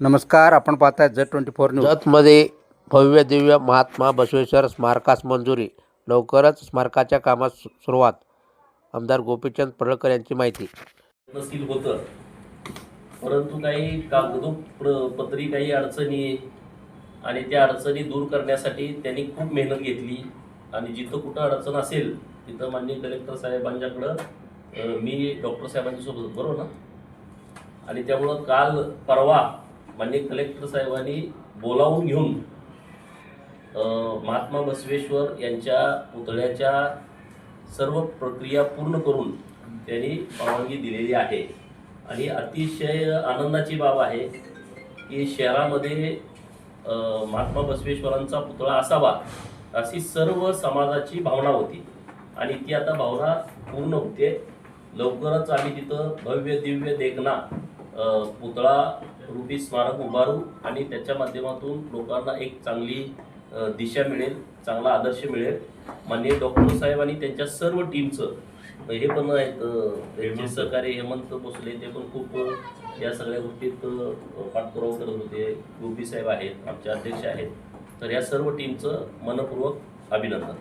नमस्कार आपण पाहताय झेड ट्वेंटी फोर न्यूज. जतमध्ये भव्य दिव्य महात्मा बसवेश्वर स्मारकास मंजुरी. लवकरच स्मारकाच्या कामास सु- सुरुवात. आमदार गोपीचंद पडळकर यांची माहिती. नसील होतं. परंतु काही कागदोपत्री काही अडचणी आणि त्या अडचणी दूर करण्यासाठी त्यांनी खूप मेहनत घेतली. आणि जिथं कुठं अडचण असेल तिथं माननीय कलेक्टर साहेबांच्याकडं अं, मी डॉक्टर साहेबांच्या सोबत बरोबर ना? आणि त्यामुळं काल परवा माननीय कलेक्टर साहेबांनी बोलावून घेऊन महात्मा बसवेश्वर यांच्या पुतळ्याच्या सर्व प्रक्रिया पूर्ण करून त्यांनी परवानगी दिलेली आहे. आणि अतिशय आनंदाची बाब आहे की शहरामध्ये महात्मा बसवेश्वरांचा पुतळा असावा अशी सर्व समाजाची भावना होती. आणि ती आता भावना पूर्ण होते. लवकरच आम्ही तिथं भव्य दिव्य देखना पुतळा रूपी स्मारक उभारू आणि त्याच्या माध्यमातून लोकांना एक चांगली दिशा मिळेल चांगला आदर्श मिळेल. माननीय डॉक्टर साहेब आणि त्यांच्या सर्व टीमचं हे पण आहेत सहकारी हेमंत भोसले ते पण खूप या सगळ्या गोष्टीत पाठपुरावा करत होते. गोपी साहेब आहेत आमचे अध्यक्ष आहेत. तर या सर्व टीमचं मनपूर्वक अभिनंदन.